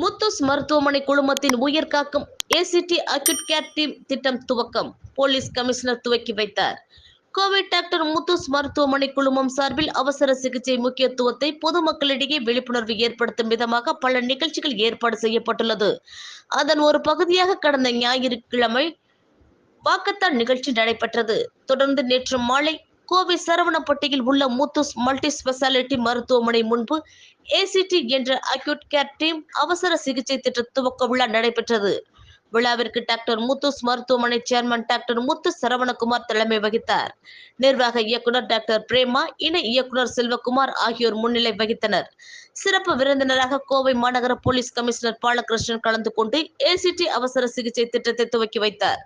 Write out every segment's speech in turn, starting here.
முத்துஸ் மருத்துவமனை குழுமத்தின் உயிர் காக்கும் ஏசிடி அக்யூட் கேர் டீம் திட்டம் துவக்கம். போலீஸ் கமிஷனர் துவக்கி வைத்தார். கோவிட் டாக்டர் முத்துஸ் மருத்துவமனை குழுமம் சார்பில் அவசர சிகிச்சை முக்கியத்துவத்தை பொதுமக்களிடையே விழிப்புணர்வு ஏற்படுத்தும் விதமாக பல நிகழ்ச்சிகள் ஏற்பாடு செய்யப்பட்டுள்ளது. அதன் ஒரு பகுதியாக கடந்த ஞாயிற்றுக்கிழமை வாக்கத்தான் நிகழ்ச்சி நடைபெற்றது. தொடர்ந்து நேற்று மாலை கோவை சரவணப்பட்டியில் உள்ள முத்துஸ் மல்டி ஸ்பெஷாலிட்டி மருத்துவமனை முன்பு ஏசிடி என்ற அக்யூட் கேர் டீம் அவசர சிகிச்சை திட்ட துவக்க விழா நடைபெற்றது. விழாவிற்கு டாக்டர் முத்துஸ் மருத்துவமனை சேர்மன் டாக்டர் முத்து சரவணகுமார் தலைமை வகித்தார். நிர்வாக இயக்குனர் டாக்டர் பிரேமா இணை இயக்குனர் செல்வகுமார் ஆகியோர் முன்னிலை வகித்தனர். சிறப்பு விருந்தினராக கோவை மாநகர போலீஸ் கமிஷனர் பாலகிருஷ்ணன் கலந்து கொண்டு ஏசிடி அவசர சிகிச்சை திட்டத்தை துவக்கி வைத்தார்.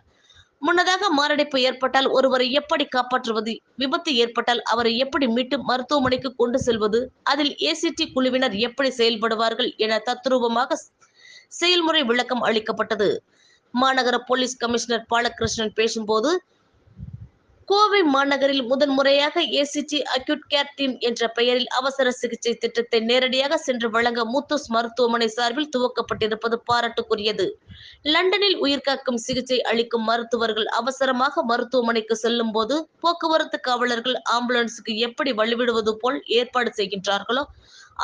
முன்னதாக மாரடைப்பு ஏற்பட்டால் ஒருவரை எப்படி காப்பாற்றுவது? விபத்து ஏற்பட்டால் அவரை எப்படி மீட்டு மருத்துவமனைக்கு கொண்டு செல்வது? அதில் ஏசிடி குழுவினர் எப்படி செயல்படுவார்கள் என தத்ரூபமாக செயல்முறை விளக்கம் அளிக்கப்பட்டது. மாநகர போலீஸ் கமிஷனர் பாலகிருஷ்ணன் பேசும்போது கோவை மாநகரில் முதன் முறையாக ஏசிடி அக்யூட் கேர் டீம் என்ற பெயரில் அவசர சிகிச்சை திட்டத்தை நேரடியாக சென்று வழங்க முத்துஸ் மருத்துவமனை சார்பில் துவக்கப்பட்டிருப்பது பாராட்டுக்குரியது. லண்டனில் உயிர்காக்கும் சிகிச்சை அளிக்கும் மருத்துவர்கள் அவசரமாக மருத்துவமனைக்கு செல்லும் போது போக்குவரத்து காவலர்கள் ஆம்புலன்ஸுக்கு எப்படி வழிவிடுவது போல் ஏற்பாடு செய்கின்றார்களோ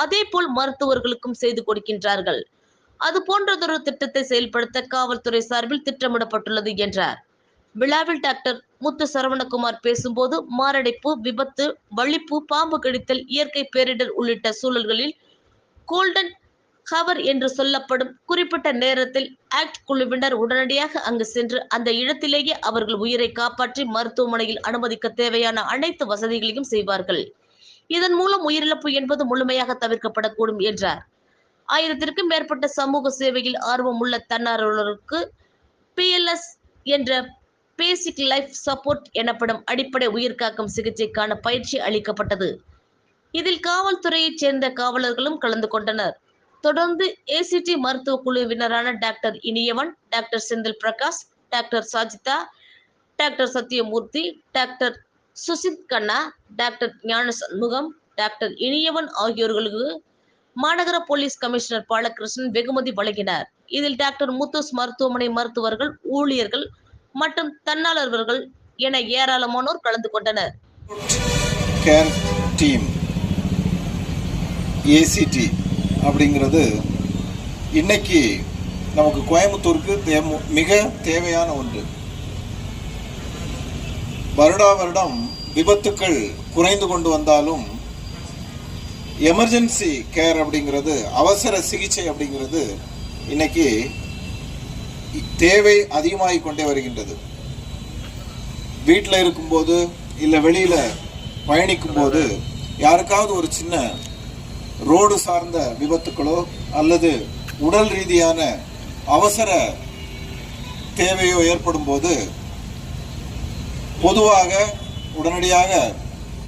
அதே போல் மருத்துவர்களுக்கும் செய்து கொடுக்கின்றார்கள். அது போன்றதொரு திட்டத்தை செயல்படுத்த காவல்துறை சார்பில் திட்டமிடப்பட்டுள்ளது என்றார். விழாவில் டாக்டர் முத்து சரவணகுமார் பேசும்போது மாரடைப்பு விபத்து வலிப்பு பாம்பு கடித்தல் இயற்கை பேரிடர் உள்ளிட்ட சூழல்களில் கோல்டன் ஹவர் என்று சொல்லப்படும் குறிப்பிட்ட நேரத்தில் ஆக்ட் குழுவினர் உடனடியாக அங்கு சென்று அந்த இடத்திலேயே அவர்கள் உயிரை காப்பாற்றி மருத்துவமனையில் அனுமதிக்க தேவையான அனைத்து வசதிகளையும் செய்வார்கள். இதன் மூலம் உயிரிழப்பு என்பது முழுமையாக தவிர்க்கப்படக்கூடும் என்றார். ஆயிரத்திற்கும் மேற்பட்ட சமூக சேவையில் ஆர்வம் உள்ள தன்னார்வலருக்கு பிஎல்எஸ் என்ற பேசிக் லைஃப் சப்போர்ட் எனப்படும் அடிப்படை உயிர்காக்கும் சிகிச்சைக்கான பயிற்சி அளிக்கப்பட்டது. இதில் காவல்துறையைச் சேர்ந்த காவலர்களும் கலந்து கொண்டனர். தொடர்ந்து ஏசிடி மருத்துவ குழுவினரான doctor Iniyavan doctor Senthil Prakash doctor Sajitha doctor Sathyamoorthy doctor Susith Kanna doctor Gnana Shanmugam doctor இனியவன் ஆகியோர்களுக்கு மாநகர போலீஸ் கமிஷனர் பாலகிருஷ்ணன் வெகுமதி வழங்கினார். இதில் டாக்டர் முத்துஸ் மருத்துவமனை மருத்துவர்கள் ஊழியர்கள் மற்றும் தன்னாளர்கள் என ஏராளமானோர் கலந்து கொண்டனர். கேர் டீம் ஏசிடி அப்படிங்கிறது இன்னைக்கு நமக்கு கோயம்புத்தூருக்கு மிக தேவையான ஒன்று. வருடா வருடம் விபத்துக்கள் குறைந்து கொண்டு வந்தாலும் எமர்ஜென்சி கேர் அப்படிங்கிறது அவசர சிகிச்சை அப்படிங்கிறது இன்னைக்கு தேவை அதிகமாகிக் கொண்டே வருகின்றது. வீட்டில் இருக்கும்போது இல்லை வெளியில் பயணிக்கும்போது யாருக்காவது ஒரு சின்ன ரோடு சார்ந்த விபத்துக்களோ அல்லது உடல் ரீதியான அவசர தேவையோ ஏற்படும் போது பொதுவாக உடனடியாக